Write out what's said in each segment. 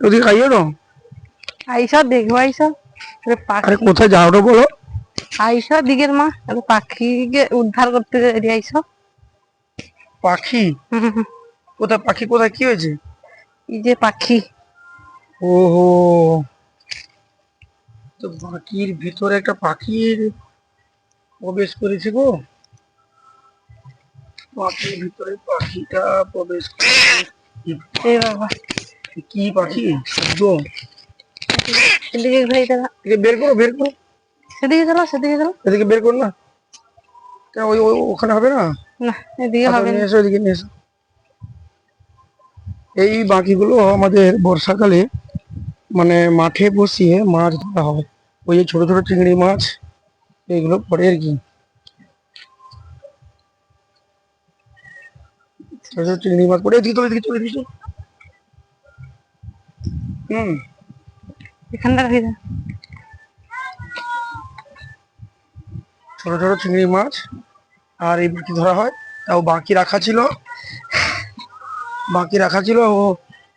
ওদিকে আইসা দেখব আইসা। আরে কোথায় যাও বলো। আইসা দিকের মা আরে পাখিকে উদ্ধার করতে রেডি আইসা। পাখি? কোথায় পাখি কোথায় কি হয়েছে? এই যে পাখি। ওহো। তো পাখির ভিতরে একটা পাখির প্রবেশ করেছে গো। পাখির ভিতরে পাখিটা প্রবেশ করেছে। বাবা। কি পাখি? শব্দ সেদিকে ঘুরে দেখা এদিকে বের করো বের করো। সেদিকে চলো সেদিকে চলো এদিকে বের করো না। কেন ওই ওই- ওখানে হবে না? না এদিকে আচ্ছা, হবে না। নিয়ে এসো এদিকে নিয়ে এসো। এই বাকিগুলো আমাদের বর্ষাকালে মানে মাঠে বসিয়ে মাছ ধরা হয়। ওই যে ছোট ছোট চিংড়ি মাছ এইগুলো পরে আর কি। ছোট ছোট চিংড়ি মাছ পরে এদিকে তো এদিকে চলে এদিকে চলো। হুম। এখানটা রাখি। ছোট ছোট চিংড়ি মাছ আর এই বাকি ধরা হয়? তাও বাকি রাখা ছিল। বাকি রাখা ছিল ও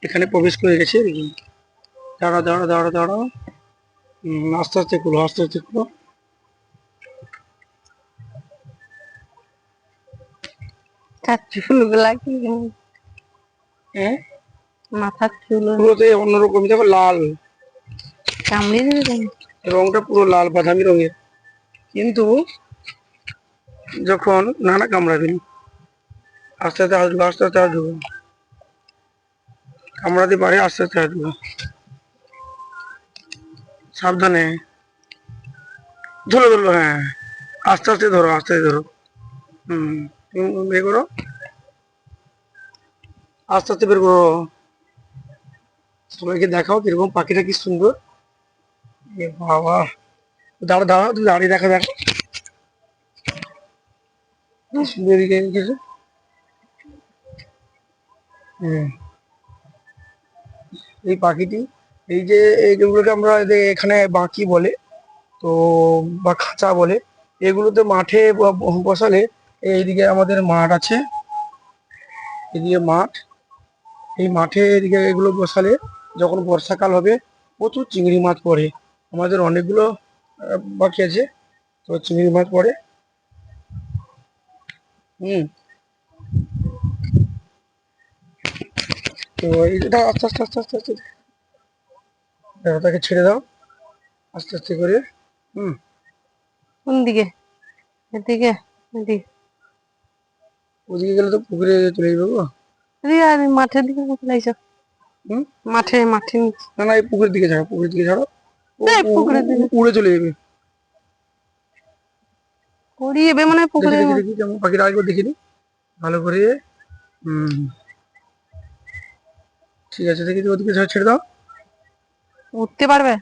এখানে প্রবেশ করে গেছে। দাঁড়া দাঁড়া দাঁড়া দাঁড়া আস্তে আস্তে খুলো আস্তে আস্তে খুলো তার চুলগুলা কি হ্যাঁ? মাথার চুল পুরোতে অন্যরকম দেখো লাল। কামড়িয়ে দেবে কেন? রংটা পুরো লাল বাদামি রঙের। কিন্তু যখন নানা কামড়াবেন আস্তে আস্তে আসবে আস্তে আস্তে আসবে। কামড়াতে পারে আস্তে আস্তে আসবে। সাবধানে। ধরো ধরো হ্যাঁ। আস্তে আস্তে ধরো আস্তে আস্তে ধরো। হুম তুমি বের করো। আস্তে আস্তে বের করো। সবাইকে দেখাও কীরকম পাখিটা কি সুন্দর? বাবা। দাঁড়া দাঁড়া তুই দাঁড়িয়ে দেখা, দেখো। সুন্দর কিছু এই পাখিটি, এই যে এইগুলোকে আমরা এখানে বাঁকি বলে, তো, বা খাঁচা বলে, এগুলোতে মাঠে বসালে এইদিকে আমাদের মাঠ আছে। এদিকে মাঠ। এই মাঠে এদিকে এগুলো বসালে যখন বর্ষাকাল হবে প্রচুর চিংড়ি মাছ পড়ে। আমাদের অনেকগুলো বাকি আছে তো চিংড়ি মাছ পড়ে। হুম। তো এইটা আস্তে আস্তে আস্তে আস্তে আস্তে। দেখো তাকে ছেড়ে দাও। আস্তে আস্তে করে। হুম। কোন দিকে? এদিকে এদিকে। ওদিকে গেলে তো পুকুরে চলে যাবে মাঠের দিকে কোথায় হুম মাঠে মাঠে না না এই পুকুরের দিকে ছাড়ো পুকুরের দিকে ছাড়ো। পুকুরের দিকে। উড়ে চলে যাবে। পড়ি এবে মানে পুকুরে দেখি কেমন পাখিটা আরেকবার দেখিনি ভালো করে হুম ঠিক আছে দেখি ওদিকে ছেড়ে- ছেড়ে দাও। উঠতে পারবে?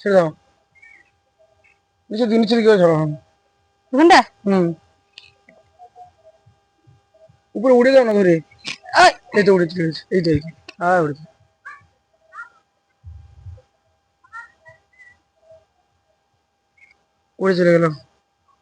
ছেড়ে দাও। নিচে দিকে নিচে দিকে ছাড়ো। ওখানটা? হুম। উপরে উড়ে যাও না ধরে। এই, তো উড়েছে উড়েছে এই তো এই তো। হ্যাঁ উড়েছে উড়ে চলে গেলাম